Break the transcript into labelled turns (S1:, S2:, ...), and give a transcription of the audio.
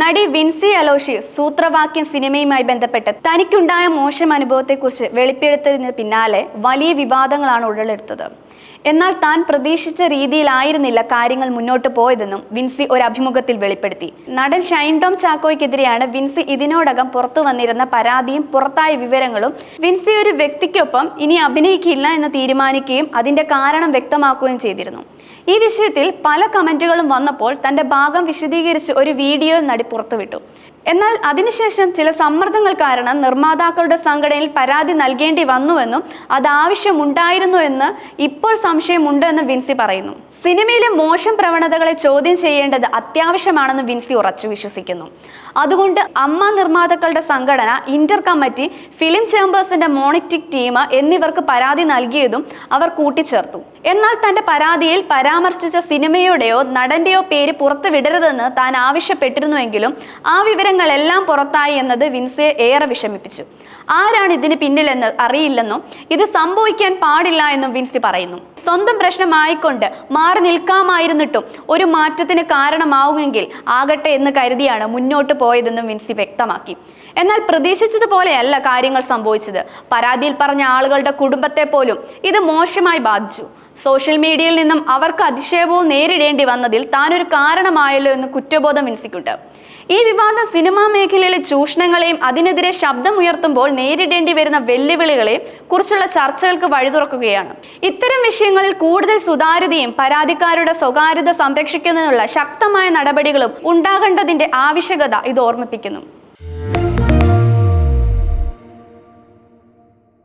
S1: നടി വിൻസി അലോഷ്യസ് സൂത്രവാക്യം സിനിമയുമായി ബന്ധപ്പെട്ട് തനിക്കുണ്ടായ മോശം അനുഭവത്തെക്കുറിച്ച് വെളിപ്പെടുത്തതിന് പിന്നാലെ വലിയ വിവാദങ്ങളാണ് ഉടലെടുത്തത് എന്നാൽ താൻ പ്രതീക്ഷിച്ച രീതിയിലായിരുന്നില്ല കാര്യങ്ങൾ മുന്നോട്ട് പോയതെന്നും വിൻസി ഒരു അഭിമുഖത്തിൽ വെളിപ്പെടുത്തി. നടൻ ഷൈൻ ടോം ചാക്കോയ്ക്കെതിരെയാണ് വിൻസി ഇതിനോടകം പുറത്തു വന്നിരുന്ന പരാതിയും പുറത്തായ വിവരങ്ങളും വിൻസി ഒരു വ്യക്തിക്കൊപ്പം ഇനി അഭിനയിക്കില്ല എന്ന് തീരുമാനിക്കുകയും അതിന്റെ കാരണം വ്യക്തമാക്കുകയും ചെയ്തിരുന്നു. ഈ വിഷയത്തിൽ പല കമന്റുകളും വന്നപ്പോൾ തന്റെ ഭാഗം വിശദീകരിച്ച് ഒരു വീഡിയോ നടി പുറത്തുവിട്ടു. എന്നാൽ അതിനുശേഷം ചില സമ്മർദ്ദങ്ങൾ കാരണം നിർമ്മാതാക്കളുടെ സംഘടനയിൽ പരാതി നൽകേണ്ടി വന്നുവെന്നും അത് ആവശ്യമുണ്ടായിരുന്നു എന്ന് ഇപ്പോൾ സംശയമുണ്ട് എന്ന് വിൻസി പറയുന്നു. സിനിമയിലെ മോശം പ്രവണതകളെ ചോദ്യം ചെയ്യേണ്ടത് അത്യാവശ്യമാണെന്ന് വിൻസി ഉറച്ചു വിശ്വസിക്കുന്നു. അതുകൊണ്ട് അമ്മ നിർമ്മാതാക്കളുടെ സംഘടന ഇന്റർ കമ്മിറ്റി ഫിലിം ചേംബേഴ്സിന്റെ മോണിറ്റിക് ടീം എന്നിവർക്ക് പരാതി നൽകിയതും അവർ കൂട്ടിച്ചേർത്തു. എന്നാൽ തന്റെ പരാതിയിൽ പരാമർശിച്ച സിനിമയുടെയോ നടന്റെയോ പേര് പുറത്തുവിടരുതെന്ന് താൻ ആവശ്യപ്പെട്ടിരുന്നുവെങ്കിലും ആ വിവരങ്ങളെല്ലാം പുറത്തായി എന്നത് വിൻസിയെ ഏറെ വിഷമിപ്പിച്ചു. ആരാണ് ഇതിന് പിന്നിലെന്ന് അറിയില്ലെന്നും ഇത് സംഭവിക്കാൻ പാടില്ല എന്നും വിൻസി പറയുന്നു. സ്വന്തം പ്രശ്നമായിക്കൊണ്ട് മാറി നിൽക്കാമായിരുന്നിട്ടും ഒരു മാറ്റത്തിന് കാരണമാവുമെങ്കിൽ ആകട്ടെ എന്ന് കരുതിയാണ് മുന്നോട്ട് പോയതെന്നും വിൻസി വ്യക്തമാക്കി. എന്നാൽ പ്രതീക്ഷിച്ചതുപോലെയല്ല കാര്യങ്ങൾ സംഭവിച്ചത്. പരാതിയിൽ പറഞ്ഞ ആളുകളുടെ കുടുംബത്തെ പോലും ഇത് മോശമായി ബാധിച്ചു. സോഷ്യൽ മീഡിയയിൽ നിന്നും അവർക്ക് അധിക്ഷേപവും നേരിടേണ്ടി വന്നതിൽ താനൊരു കാരണമായല്ലോ എന്ന് കുറ്റബോധം വിൻസിക്കുണ്ട്. ഈ വിവാദം സിനിമാ മേഖലയിലെ ചൂഷണങ്ങളെയും അതിനെതിരെ ശബ്ദമുയർത്തുമ്പോൾ നേരിടേണ്ടി വരുന്ന വെല്ലുവിളികളെ കുറിച്ചുള്ള ചർച്ചകൾക്ക് വഴി തുറക്കുകയാണ്. ഇത്തരം വിഷയങ്ങളിൽ കൂടുതൽ സുതാര്യതയും പരാതിക്കാരുടെ സ്വകാര്യത സംരക്ഷിക്കുന്നതിനുള്ള ശക്തമായ നടപടികളും ഉണ്ടാകേണ്ടതിന്റെ ആവശ്യകത ഇത് ഓർമ്മിപ്പിക്കുന്നു.